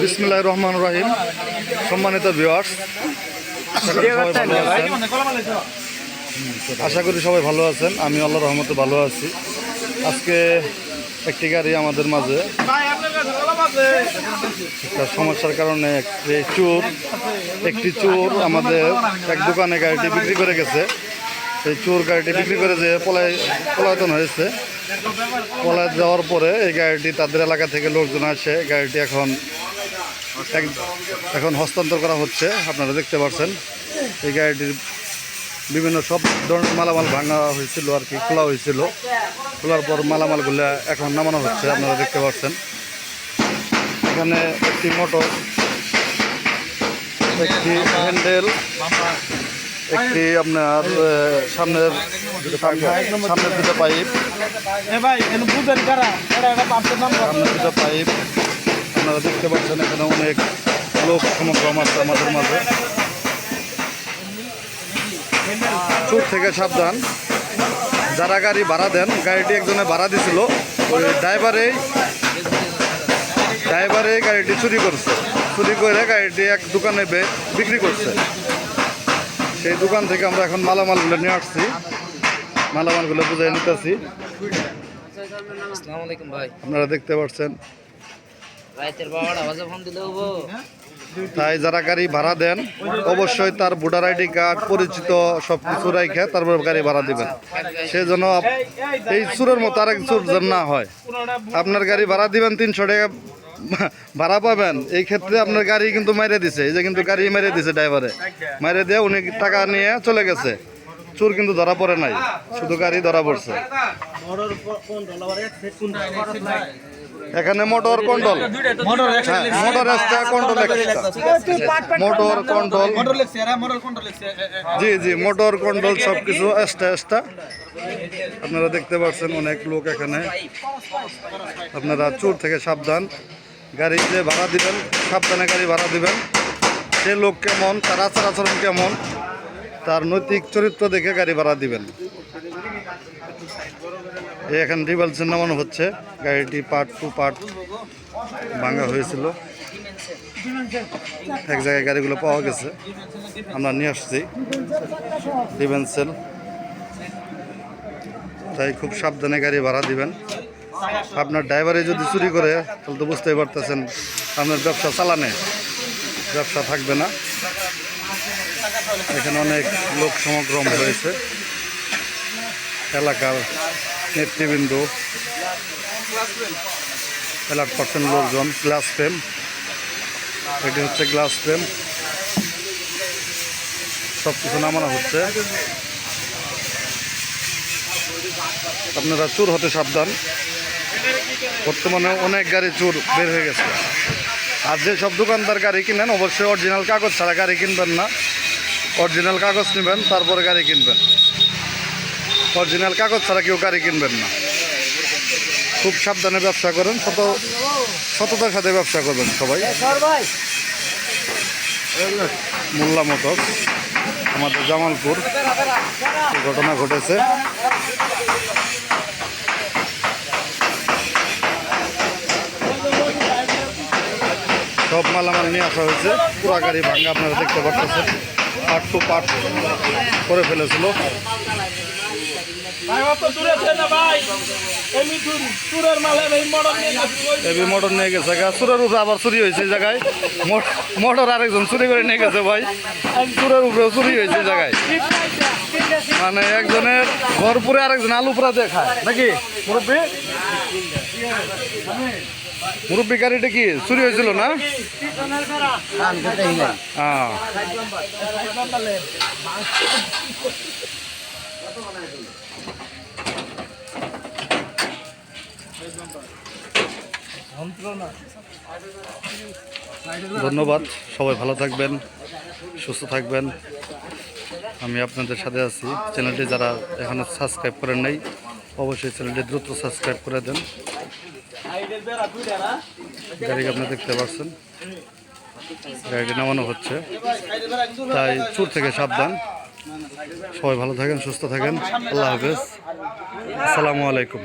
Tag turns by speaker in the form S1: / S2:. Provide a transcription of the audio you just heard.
S1: বিসমুল্লাহ রহমান রহিম। সম্মানিত ভিউয়ার্স আশা করি সবাই ভালো আছেন। আমি আল্লাহ রহমতে ভালো আছি। আজকে একটি গাড়ি আমাদের মাঝে। একটা সমস্যার কারণে একটি চোর একটি চোর আমাদের এক দোকানে গাড়িটি বিক্রি করে গেছে। সেই চোর গাড়িটি বিক্রি করে যে পলায় পলায়তন হয়েছে। পলায় যাওয়ার পরে এই গাড়িটি তাদের এলাকা থেকে লোকজন আসে। গাড়িটি এখন এখন হস্তান্তর করা হচ্ছে, আপনারা দেখতে পাচ্ছেন এই গাড়িটির বিভিন্ন সব ধরনের মালামাল ভাঙা হয়েছিল আর কি, খোলা হয়েছিল। খোলার পর মালামালগুলো এখন নামানো হচ্ছে, আপনারা দেখতে পাচ্ছেন এখানে একটি মোটর, একটি হ্যান্ডেল একটি আপনার সামনের সামনের দুটো পাইপ। সামনের দুটো পাইপ। আপনারা দেখতে পাচ্ছেন এখানে অনেক লোক সমাগম আছে আমাদের মাঝে। চোর থেকে সাবধান। যারা গাড়ি ভাড়া দেন গাড়িটি একজনে ভাড়া দিছিল। ওই ড্রাইভারেই ড্রাইভারে গাড়িটি চুরি করছে। চুরি করে গাড়িটি এক দোকানে বিক্রি করছে। সেই দোকান থেকে আমরা এখন মালামালগুলো নিয়ে আসছি। মালামালগুলো বুঝাই নিতেছি। আপনারা দেখতে পাচ্ছেন। তাই যারা গাড়ি ভাড়া দেন অবশ্যই তার ভোটার আইডি কার্ড পরিচিত সব কিছু রাখে তারপর গাড়ি ভাড়া দিবেন। সেই জন্য এই চুরের মতো আরেক চুর যেন না হয়। আপনার গাড়ি ভাড়া দিবেন তিনশো টাকা ভাড়া পাবেন এই ক্ষেত্রে আপনার গাড়ি কিন্তু মাইরে দিছে এই যে কিন্তু গাড়ি মেরে দিছে ড্রাইভারে মাইরে দিয়ে উনি টাকা নিয়ে চলে গেছে চোর কিন্তু ধরা পড়ে নাই শুধু গাড়ি ধরা পড়ছে এখানে মোটর কন্ট্রোল
S2: মোটর
S1: হ্যাঁ এক্সট্রা কন্ট্রোল মোটর কন্ট্রোল। জি জি মোটর কন্ট্রোল সব কিছু এক্সট্রা এক্সট্রা আপনারা দেখতে পাচ্ছেন অনেক লোক এখানে আপনারা চোর থেকে সাবধান গাড়ি যে ভাড়া দিবেন, সাবধানে গাড়ি ভাড়া দিবেন। সে লোক কেমন, তার আচার আচরণ কেমন, তার নৈতিক চরিত্র দেখে গাড়ি ভাড়া দিবেন। এখন রিভালসের নামানো হচ্ছে, গাড়িটি পার্ট টু পার্ট ভাঙা হয়েছিল। এক জায়গায় গাড়িগুলো পাওয়া গেছে, আমরা নিয়ে আসছি। ডিভেন্সেল তাই খুব সাবধানে গাড়ি ভাড়া দিবেন। আপনার ড্রাইভারে যদি চুরি করে, তাহলে তো বুঝতেই পারতেছেন আপনার ব্যবসা চালানে। ব্যবসা থাকবে না। এখানে অনেক লোক সমাগম রয়েছে এলাকার নেতৃবৃন্দ এলাক পার্সেন্ট লোকজন, গ্লাস ফ্রেম। এটি হচ্ছে গ্লাস ফ্রেম। সব কিছু নামানো হচ্ছে। আপনারা চুর হতে সাবধান। বর্তমানে অনেক গাড়ি চোর বের হয়ে গেছে। আর যে সব দোকানদার গাড়ি কিনেন, অবশ্যই অরিজিনাল কাগজ ছাড়া গাড়ি কিনবেন না। অরিজিনাল কাগজ নেবেন, তারপরে গাড়ি কিনবেন। অরিজিনাল কাগজ ছাড়া কেউ গাড়ি কিনবেন না। খুব সাবধানে ব্যবসা করেন, শত সততার সাথে ব্যবসা করবেন সবাই। মোল্লা মোটর আমাদের জামালপুর। ঘটনা ঘটেছে। সব মালামাল নিয়ে আসা হয়েছে। পুরা গাড়ি ভাঙ্গা আপনারা দেখতে পাচ্ছেন। পার্ট টু পার্ট করে ফেলেছিল।
S2: মোটর নিয়ে
S1: এবি মোটর নিয়ে গেছে। চুরের উপরে আবার চুরি হয়েছে জায়গায়। মোটর আরেকজন চুরি করে নিয়ে গেছে ভাই। চুরের উপরে চুরি হয়েছে জায়গায়। মানে একজনের ঘর পুরে আরেকজন আলু পুরা দেখায়। নাকি? মুরব্বী? মুরব্বী গাড়িটা কি চুরি হয়েছিল না? হ্যাঁ। ধন্যবাদ, সবাই ভালো থাকবেন, সুস্থ থাকবেন। আমি আপনাদের সাথে আছি। চ্যানেলটি যারা এখনও সাবস্ক্রাইব করেন নাই, অবশ্যই চ্যানেলটি দ্রুত সাবস্ক্রাইব করে দেন।
S2: সাইডের বেড়া
S1: গাড়িকে আপনি দেখতে পাচ্ছেন। গাড়িটি নামানো হচ্ছে। তাই চুর থেকে সাবধান। সবাই ভালো থাকেন, সুস্থ থাকেন। আল্লাহ হাফেজ। আসসালামু আলাইকুম।